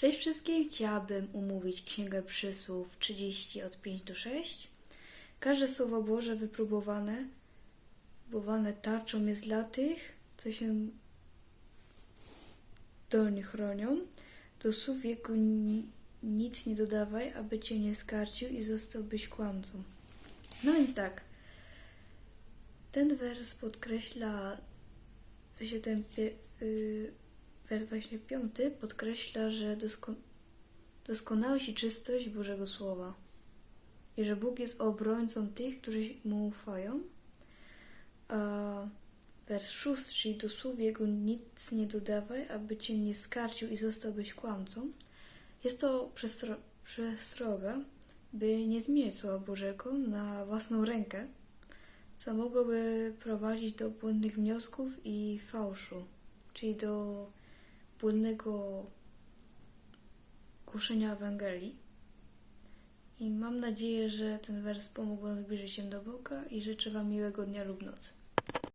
Cześć wszystkim, chciałabym umówić Księgę Przysłów 30 od 5 do 6. Każde Słowo Boże wypróbowane, próbowane tarczą jest dla tych, co się do nich chronią. Do słów ni- nic nie dodawaj, aby cię nie skarcił i zostałbyś kłamcą. No więc tak, ten wers podkreśla, w sensie ten pie, y, wers właśnie piąty podkreśla, że dosko, doskonałość i czystość Bożego Słowa i że Bóg jest obrońcą tych, którzy Mu ufają. A wers szósty, czyli do słów Jego nic nie dodawaj, aby Cię nie skarcił i zostałbyś kłamcą. Jest to przestro, przestroga, by nie zmieniać Słowa Bożego na własną rękę, co mogłoby prowadzić do błędnych wniosków i fałszu, czyli do błędnego głoszenia Ewangelii. I mam nadzieję, że ten wers pomógł Wam zbliżyć się do Boga i życzę Wam miłego dnia lub nocy.